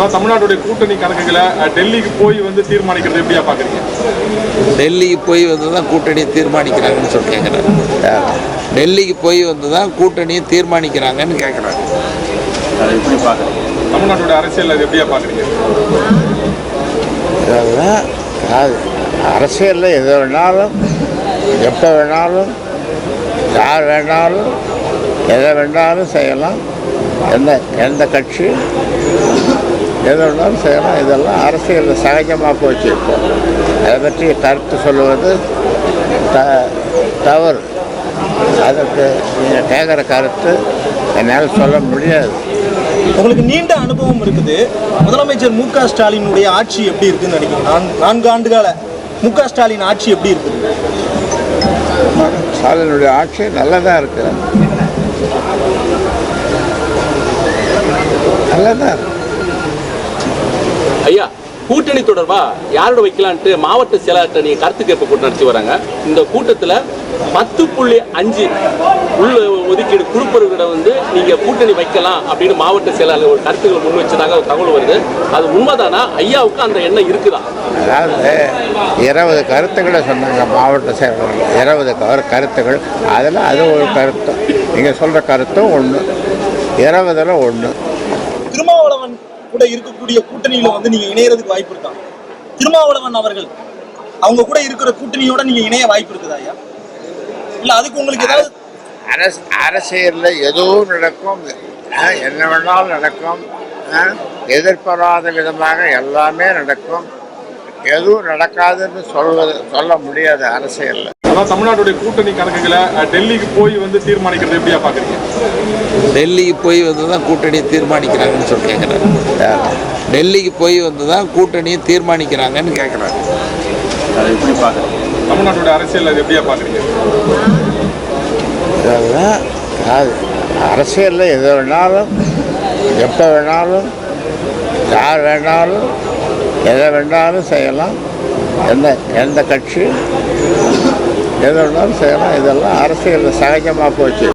அதான் தமிழ்நாட்டுடைய கூட்டணி கணக்குகளை டெல்லிக்கு போய் வந்து தீர்மானிக்கிறது எப்படியா பாக்குறீங்க? டெல்லிக்கு போய் வந்து தான் கூட்டணியை தீர்மானிக்கிறாங்கன்னு சொல்லி கேட்குறாங்க டெல்லிக்கு போய் வந்து தான் கூட்டணியை தீர்மானிக்கிறாங்கன்னு கேட்குறாங்க அதை எப்படி பாக்குறீங்க? தமிழ்நாட்டுடைய அரசியல் அது எப்படியா பாக்குறீங்க? இதெல்லாம் அது அரசியலில் எது வேணாலும் எப்போ வேணாலும் யார் வேணாலும் எதை வேணாலும் செய்யலாம். எந்த எந்த கட்சி எது வேணாலும் செய்யலாம். இதெல்லாம் அரசியலில் சகஜமாக போச்சு இப்போ. அதை பற்றி கருத்து சொல்லுவது த தவறு. அதற்கு நீங்கள் கேட்குற கருத்து என்னால் சொல்ல முடியாது. உங்களுக்கு நீண்ட அனுபவம் இருக்குது. முதலமைச்சர் மு க ஸ்டாலினுடைய ஆட்சி எப்படி இருக்குன்னு நினைக்கிறீங்க? நான் நான்கு ஆண்டுகால மு க ஸ்டாலின் ஆட்சி எப்படி இருக்குது? ஸ்டாலினுடைய ஆட்சி நல்லதாக இருக்கு. நல்லதாக இருக்கு. ஐயா கூட்டணி தொடர்பா யாரோட வைக்கலான்ட்டு மாவட்ட செயலாளர்கிட்ட நீங்க கருத்து கேட்பு கூட்டம் நடத்தி வராங்க. இந்த கூட்டத்துல பத்து புள்ளி அஞ்சு உள்ள ஒதுக்கீடு குழுப்பர்களிடம் வந்து நீங்க கூட்டணி வைக்கலாம் அப்படின்னு மாவட்ட செயலாளர் ஒரு கருத்துக்களை முன் வச்சதாக ஒரு தகவல் வருது. அது உண்மைதானா? ஐயாவுக்கு அந்த எண்ணம் இருக்குதா? அதாவது இருபது கருத்துக்களை சொன்னாங்க மாவட்ட செயலாளர் இருபது கருத்துக்கள். அதில் அது ஒரு கருத்து. நீங்கள் சொல்கிற கருத்தும் ஒன்று இருபதில் ஒன்று கூட இருக்கக்கூடிய கூட்டணியில வந்து நீங்க இணையறதுக்கு வாய்ப்பு இருக்கா? திருமாவளவன் அவர்கள் அவங்க கூட இருக்கிற கூட்டணியோட நீங்க இணைய வாய்ப்பு இருக்குதா ஐயா? இல்ல அதுக்கு உங்களுக்கு ஏதாவது அரசு அரசியலில் எதுவும் நடக்கும். ஆ, என்ன வேணாலும் நடக்கும். ஆ, எதிர்பாராத விதமாக எல்லாமே நடக்கும். எதுவும் நடக்காதுன்னு சொல்வது சொல்ல முடியாது அரசியலில். அதான் தமிழ்நாட்டுடைய கூட்டணி கணக்குகளை டெல்லிக்கு போய் வந்து தீர்மானிக்கிறது எப்படியா பாக்குறீங்க? டெல்லிக்கு போய் வந்து தான் கூட்டணியை தீர்மானிக்கிறாங்கன்னு சொல்லி கேட்குறாங்க டெல்லிக்கு போய் வந்து தான் கூட்டணியை தீர்மானிக்கிறாங்கன்னு கேட்குறாங்க அதை எப்படி பாக்குறீங்க தமிழ்நாட்டுடைய அரசியல் அது எப்படியா அது அரசியலில் எது வேணாலும் எப்போ வேணாலும் யார் வேணாலும் எதை வேணாலும் செய்யலாம். எந்த எந்த கட்சி எது வேணாலும் செய்யலாம். இதெல்லாம் அரசியலில் சகஜமாக போச்சு.